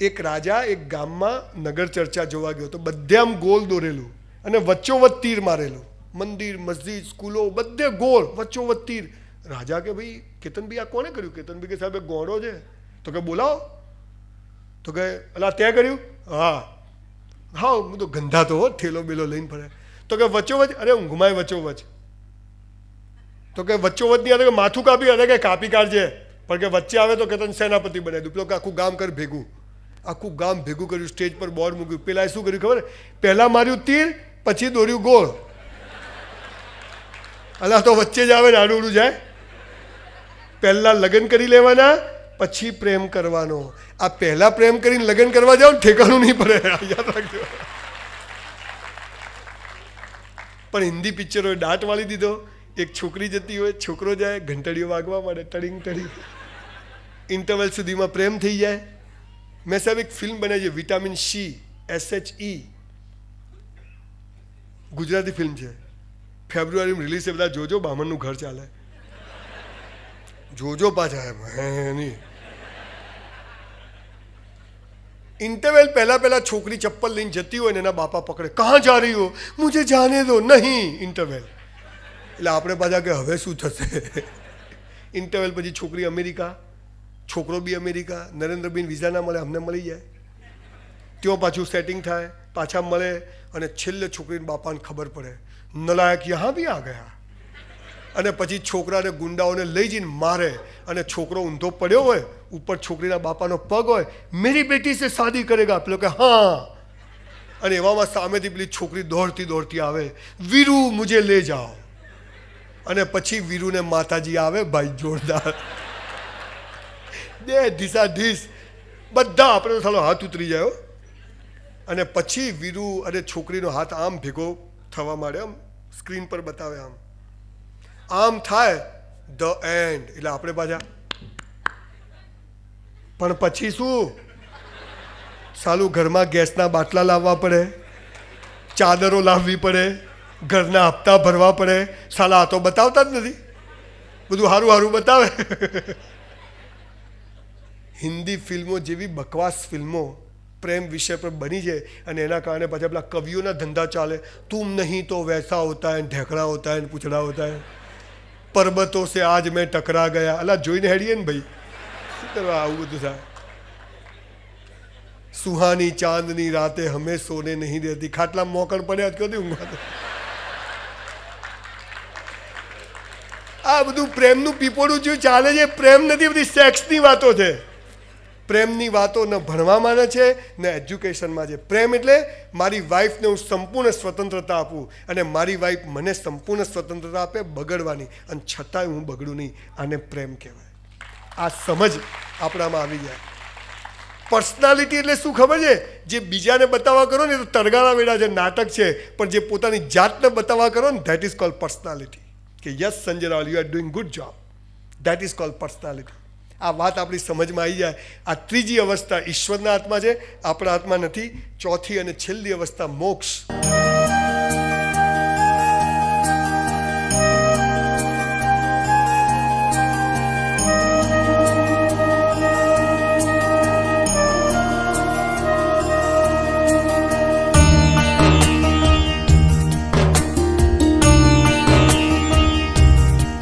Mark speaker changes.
Speaker 1: એક રાજા, એક ગામમાં નગર ચર્ચા જોવા ગયો તો બધે આમ ગોલ દોરેલું અને વચ્ચોવચ્ચ તીર મારેલું. મંદિર, મસ્જિદ, સ્કૂલો, બધે ગોળ, વચ્ચોવચ્ચ તીર. રાજા કે ભાઈ, કેતનભાઈ, આ કોણે કર્યું? કેતનભાઈ કે સાહેબ ગોળો છે. તો કે બોલાવો. તો કે, અલા, તે કર્યું? હા. હા, હું તો ગંધા તો હો, થેલો બેલો લઈને ફરે. તો કે વચ્ચોવચ અરે ઊંઘમાય વચ્ચોવચ તો કે આવે કે માથું કાપી, અરે કે કાપી કાઢજે. પણ કે વચ્ચે આવે તો કેતન સેનાપતિ બનાવી દઉં પેલો કે આખું ગામ કર ભેગું. આખું ગામ ભેગું કર્યું, સ્ટેજ પર બોર્ડ મૂક્યું. પેલા શું કર્યું ખબર? પહેલા માર્યું તીર, પછી દોર્યું ગોળ. અલા, તો વચ્ચે જ આવે ને આડું જાય. પહેલા લગ્ન કરી લેવાના, પછી પ્રેમ કરવાનો. આ પહેલા પ્રેમ કરીને લગ્ન કરવા જાઓ ઠેકાણું નહીં પડે. યાદ રાખજો. પણ હિન્દી પિક્ચરોએ દાંત વાળી દીધો. એક છોકરી જતી હોય, છોકરો જાય, ઘંટડીઓ વાગવા માંડે ટડિંગ ટડિંગ ઇન્ટરવલ સુધીમાં પ્રેમ થઈ જાય. મેં સાહેબ એક ફિલ્મ બનાવી છે, vitamin she S H E. Gujarati film છે. ફેબ્રુઆરીમાં રિલીઝ છે, બધા જોજો, બામણનું ઘર ચાલે. જોજો પાછા નહીં. ઇન્ટરવેલ પહેલા પહેલા છોકરી ચપ્પલ લઈને જતી હોય ને એના બાપા પકડે કहाँ જા રહી હો? મુજે જાને દો. નહીં ઇન્ટરવેલ એટલે આપણે પાછા કે હવે શું થશે? ઇન્ટરવેલ પછી છોકરી અમેરિકા છોકરો બી અમેરિકા નરેન્દ્રબીન વિઝા ના મળે, અમને મળી જાય. ત્યાં પાછું સેટિંગ થાય, પાછા મળે અને છેલ્લે છોકરીના બાપાને ખબર પડે. નલાયક યહાં બી આ ગયા. અને પછી છોકરાને ગુંડાઓને લઈ જઈને મારે અને છોકરો ઊંધો પડ્યો હોય, ઉપર છોકરીના બાપાનો પગ હોય, મેરી બેટી સે શાદી કરેગા? પેલો કે, હા. અને એવામાં સામેથી પેલી છોકરી દોડતી દોડતી આવે, વીરુ, મુજે લે જાઓ. અને પછી વીરુને માતાજી આવે, ભાઈ, જોરદાર. બે ઢીસ બધા આપણે સાલો હાથ ઉતરી જાય અને પછી વીરુ અને છોકરીનો હાથ આમ ભેગો થવા માંડે આમ, સ્ક્રીન પર બતાવે આમ. આમ થાય, ધ એન્ડ. એટલે આપણે પાછા. પણ પછી શું? સાલું ઘરમાં ગેસના બાટલા લાવવા પડે, ચાદરો લાવવી પડે, ઘરના હપ્તા ભરવા પડે. સાલા, આ તો બતાવતા જ નથી. બધું સારું સારું બતાવે. હિન્દી ફિલ્મો જેવી બકવાસ ફિલ્મો પ્રેમ વિષય પર બની જાય અને એના કારણે પાછા પેલા કવિઓના ધંધા ચાલે. તુમ નહીં તો વૈસા હોતા હૈ, ઢેકડા હોતા હૈ, પૂછડા હોતા હૈ. પર્વતો સે આજ મેં ટકરા ગયા. અલા, જોઈને હેડીએ ને ભાઈ. શું કરવા આવું બધું થાય? સુહાની ચાંદની રાતે હમે સોને નહીં દેતી. ખાટલા મોકણ પડ્યા જ કદી ઊંઘવા આ બધું પ્રેમનું પીપોડું જેવું ચાલે છે પ્રેમ નથી બધી સેક્સની વાતો છે. પ્રેમની વાતો ન ભણવામાં ન છે, ને એજ્યુકેશનમાં છે પ્રેમ એટલે, મારી વાઈફને હું સંપૂર્ણ સ્વતંત્રતા આપું અને મારી વાઈફ મને સંપૂર્ણ સ્વતંત્રતા આપે બગડવાની અને છતાંય હું બગડું નહીં, આને પ્રેમ કહેવાય. આ સમજ આપણામાં આવી જાય. પર્સનાલિટી એટલે શું ખબર છે? જે બીજાને બતાવવા કરો ને તો તરગાળા વેડા છે નાટક છે, પણ જે પોતાની જાતને બતાવવા કરો ને ધેટ ઇઝ કોલ્ડ પર્સનાલિટી કે yes Sanjay Raval you are doing good job that is called personality આ વાત આપણી સમજમાં આવી જાય. આ ત્રીજી અવસ્થા ઈશ્વરના હાથમાં છે. આપણા હાથમાં નથી. ચોથી અને છેલ્લી અવસ્થા મોક્ષ.